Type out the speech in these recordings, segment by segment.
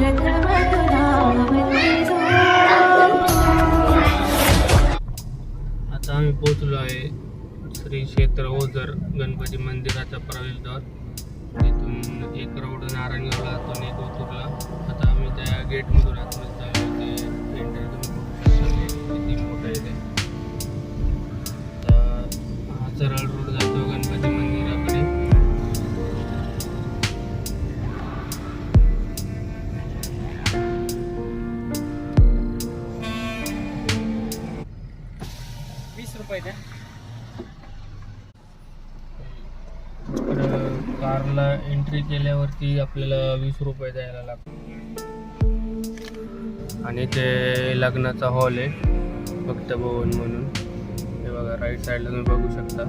आता आम्ही पोहोचलो आहे श्री क्षेत्र ओझर गणपती मंदिराचा प्रवेशद्वार. तिथून एक रोड नारायणगावला जातो आणि एक ओतूरला आता आम्ही त्या गेटमधून आतमध्ये ते एंट्री तुम्ही किती आहे ते. आता हा सरळ इकडं एंट्री केल्यावरती आपल्याला वीस रुपये द्यायला लागतो आणि ते लग्नाचा हॉल आहे भक्त भवन म्हणून. हे बघा राईट साईडला तुम्ही बघू शकता.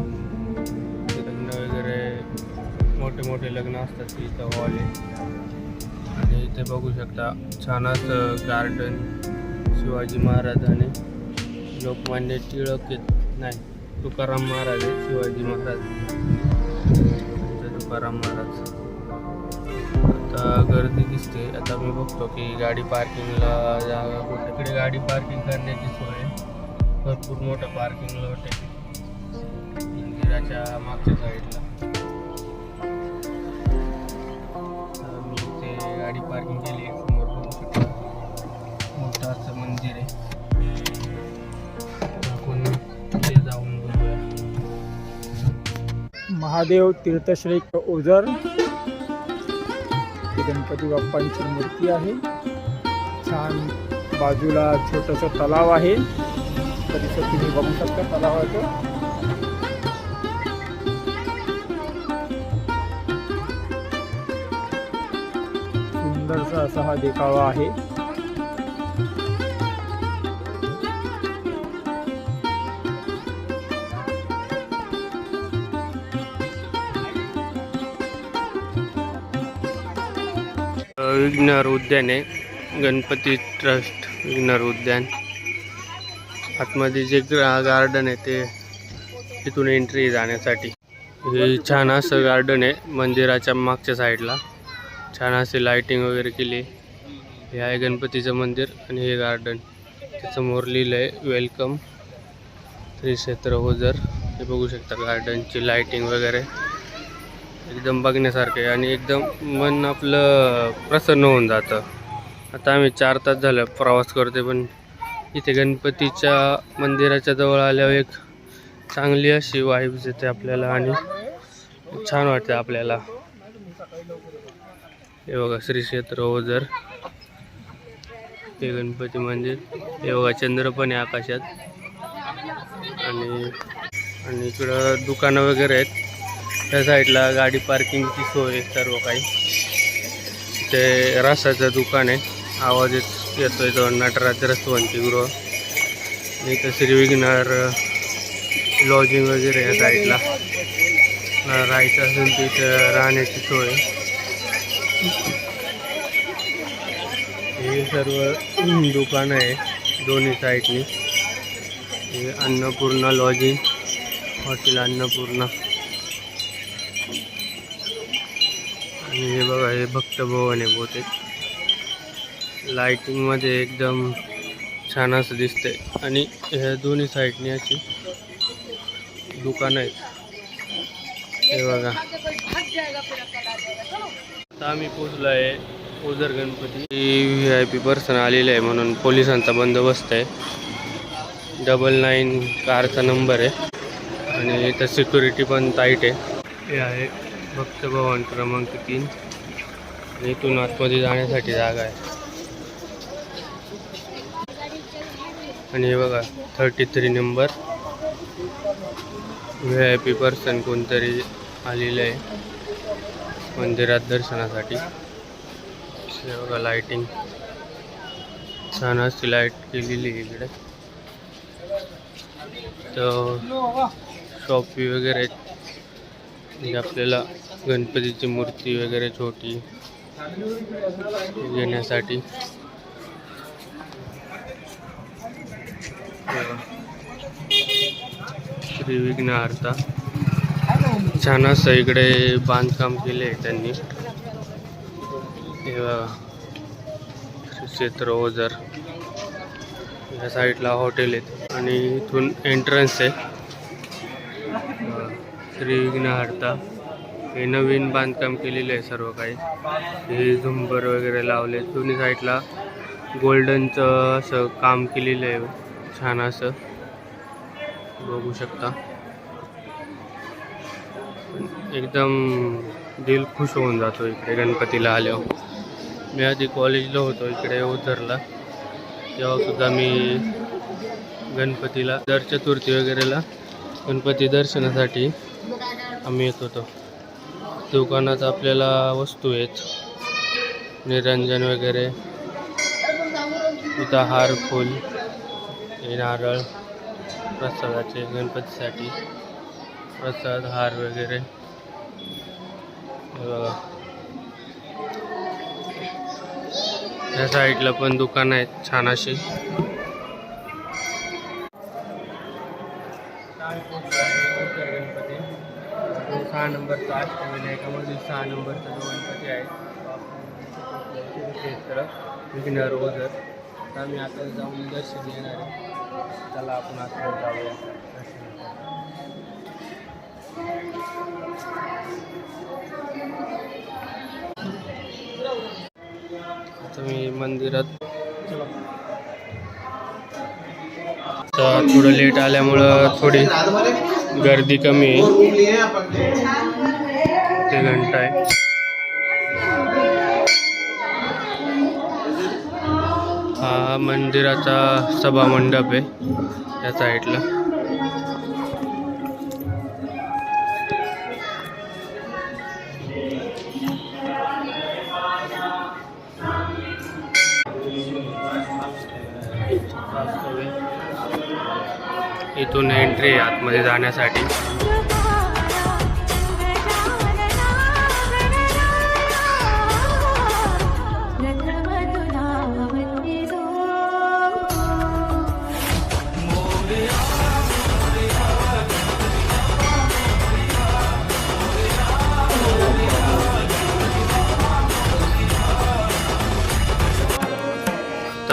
लग्न वगैरे मोठे मोठे लग्न असतात इथं हॉल आहे. आणि इथे बघू शकता छान गार्डन शिवाजी महाराज आणि लोकमान्य टिळक आहेत. नाही तुकाराम महाराज आहे शिवाजी महाराज. तुकाराम महाराज आता गर्दी दिसते. आता मी बघतो की गाडी पार्किंगला जागा कुठेकडे गाडी पार्किंग करण्याची सोय भरपूर मोठं पार्किंग लॉट आहे. मंदिराच्या मागच्या साईडला मी ते गाडी पार्किंग केली समोर बघू शकतो. मोठं असं मंदिर आहे. महादेव तीर्थश्री ओझर. गणपती बाप्पांची मूर्ती आहे. छान बाजूला छोटंसं तलाव आहे. परिसर तुम्ही बघू शकता तलावाचं. सुंदरसा असा हा देखावा आहे. विघ्नर उद्यान आहे. गणपती ट्रस्ट विघ्नर उद्यान. आतमध्ये जे गार्डन आहे ते तिथून एंट्री जाण्यासाठी. हे छान असं गार्डन आहे मंदिराच्या मागच्या साईडला छान असे लाईटिंग वगैरे केली. हे आहे गणपतीचं मंदिर आणि हे गार्डन समोर लिहिलं आहे वेलकम श्री क्षेत्र ओझर. हे बघू शकता गार्डनची लाईटिंग वगैरे. एकदम बघण्यासारखं आहे आणि एकदम मन आपलं प्रसन्न होऊन जातं. आता आम्ही चार तास झालं प्रवास करते पण इथे गणपतीच्या मंदिराच्या जवळ आल्यावर एक चांगली अशी वाईब्स येते आपल्याला आणि छान वाटते आपल्याला. हे बघा श्री क्षेत्र ओझर. हे गणपती मंदिर. हे बघा चंद्र पण आहे आकाशात. आणि आणि इकडं दुकानं वगैरे आहेत. त्या साईडला गाडी पार्किंगची सोय सर्व काही. ते रसाचं दुकान आहे. आवाज येत येतोय तो नटराज रसवंतीगृह आणि इथं श्री विघ्नार लॉजिंग वगैरे या साईडला. राहायचं असेल तिथं राहण्याची सोय हे सर्व दुकानं आहे दोन्ही साईडनी. हे अन्नपूर्णा लॉजिंग हॉटेल अन्नपूर्णा. हे बघा हे भक्त भवन आहे बहुतेक. लाईटिंगमध्ये एकदम छान असं दिसतंय. आणि ह्या दोन्ही साईडने अशी दुकानं आहेत. हे बघा. आता आम्ही पोचलो आहे Ozar Ganpati. V I P person आलेले आहे म्हणून पोलिसांचा बंदोबस्त आहे. डबल नाईन कारचा नंबर आहे. आणि इथं सिक्युरिटी पण टाईट आहे. हे आहे भक्त भवन क्रमांक तीन. इथून आतमध्ये जाण्यासाठी जागा आहे. आणि हे बघा thirty three number V I P person कोणतरी आलेलं आहे मंदिरात दर्शनासाठी. हे बघा लाईटिंग छान अशी लाइट केलेली आहे इकडे. तर शॉपी वगैरे आहेत. म्हणजे आपल्याला गणपतीची मूर्ती वगैरे छोटी घेण्यासाठी. श्री विघ्नहर्ता. छान असं इकडे बांधकाम केले आहे त्यांनी क्षेत्र ओझर. या साईडला हॉटेल आहेत आणि इथून एंट्रन्स आहे. श्री विघ्नहर्ता. हे नवीन बांधकाम केलेलं आहे सर्व काही. हे झुंबर वगैरे लावले दोन्ही साईडला गोल्डनचं असं काम केलेलं आहे. छान असं. बघू शकता. एकदम दिल खुश होऊन जातो इकडे गणपतीला आल्यावर. मी आधी कॉलेजला होतो इकडे उतरला. तेव्हासुद्धा मी गणपतीला दर चतुर्थी वगैरेला गणपती दर्शनासाठी आम्ही येत होतो. दुकानात आपल्याला वस्तू आहेत. निरंजन वगैरे. इथं हार फूल हे नारळ प्रसादाचे गणपतीसाठी प्रसाद हार वगैरे. बघा. या साईडला पण दुकानं आहेत छान अशी. सहा नंबरचा अष्टविनायकामध्ये सहा नंबरचा जो गणपती आहे क्षेत्र विघ्नर वगैरे तर आम्ही आता जाऊन दर्शन घेणार आहे त्याला आपण आता जाऊया दर्शनासाठी. मी मंदिरात आता थोडं लेट आल्यामुळं थोडी गर्दी कमी आहे. ते घंटा आहे. हा मंदिराचा सभा मंडप आहे या साईडला इथून एंट्री आहे आतमध्ये जाण्यासाठी.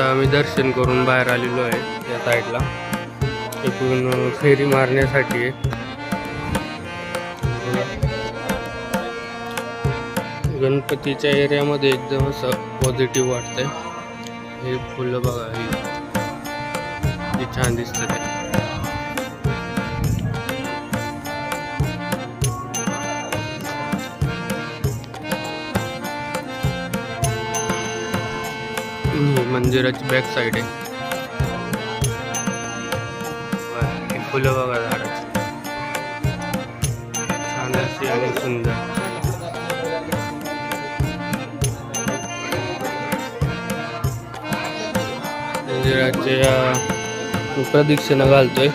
आम्ही दर्शन करून बाहेर आलेलो आहे या साईडला इकडून फेरी मारण्यासाठी. गणपतीच्या एरियामध्ये एकदम असं पॉझिटिव्ह वाटतंय. हे फुलं बघा ही. छान दिसतं ते मंदिराची बॅक साईड आहे. वा, ही फुलं बघा झाडाची छान अशी आणि सुंदर मंदिराच्या प्रदक्षिणा घालतोय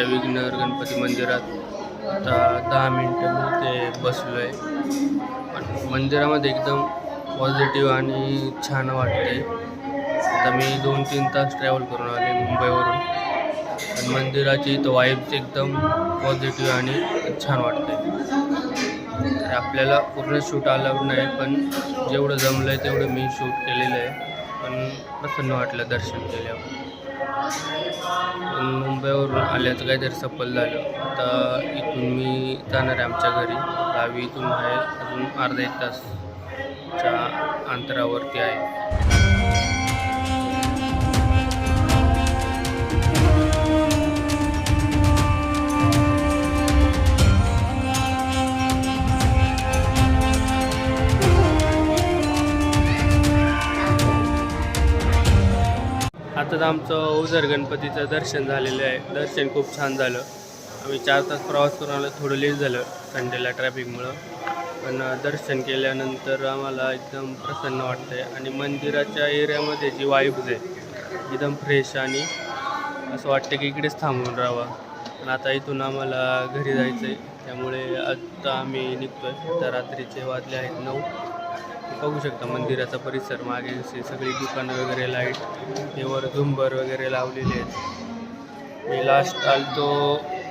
ओझरच्या विघ्नर गणपती मंदिरात आता दहा मिनटं मी ते बसलो आहे पण मंदिरामध्ये एकदम पॉझिटिव्ह आणि छान वाटते आता मी दोन तीन तास ट्रॅव्हल करून आले मुंबईवरून. पण मंदिराची इथं वाईब्स एकदम पॉझिटिव्ह आणि छान वाटते तर आपल्याला पूर्ण शूट आलं नाही पण जेवढं जमलं आहे तेवढं मी शूट केलेलं आहे. पण प्रसन्न वाटलं दर्शन केल्यावर. मुंबईवरून आल्याचं काहीतरी सफल झालं. आता इथून मी जाणार आहे आमच्या घरी. गावी इथून आहे अजून अर्धा एक तासच्या अंतरावरती आहे. आता आमचं ओझर गणपतीचं दर्शन झालेलं आहे. दर्शन खूप छान झालं. आम्ही चार तास प्रवास करून आलो थोडं लेट झालं संडेला ट्रॅफिकमुळं पण दर्शन केल्यानंतर आम्हाला एकदम प्रसन्न वाटतंय आणि मंदिराच्या एरियामध्ये जी वाईब्स आहे एकदम फ्रेश आणि असं वाटतं की इकडेच थांबून राहावं. पण आता इथून आम्हाला घरी जायचं आहे त्यामुळे आता आम्ही निघतो आहे आता रात्रीचे वाजले आहेत नऊ. बघू शकता मंदिराचा परिसर मागे असे सगळी दुकानं वगैरे लाइट हे वर झुंबर वगैरे लावलेले आहेत. मी लास्ट आलतो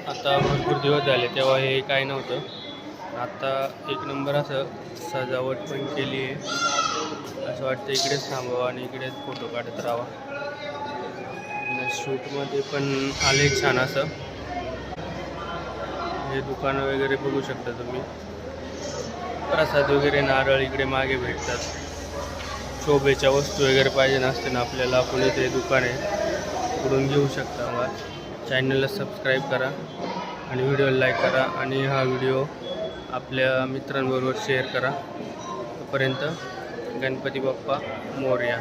आता भरपूर दिवस झाले तेव्हा हे काय नव्हतं. आता एक नंबर असं सजावट पण केली आहे. असं वाटतं इकडेच थांबावं आणि इकडेच फोटो काढत राहावा. शूटमध्ये पण आले छान असं. हे दुकानं वगैरे बघू शकता तुम्ही. प्रसाद वगैरे नारळ इकडे मागे भेटतात. शोभेच्या वस्तू वगैरे पाहिजे नसते ना आपल्याला आपण इथे दुकान आहे. इकडून घेऊ शकता मग चॅनलला सबस्क्राईब करा आणि व्हिडिओला लाईक करा आणि हा व्हिडिओ आपल्या मित्रांबरोबर शेअर करा. तोपर्यंत गणपती बाप्पा मोर्या.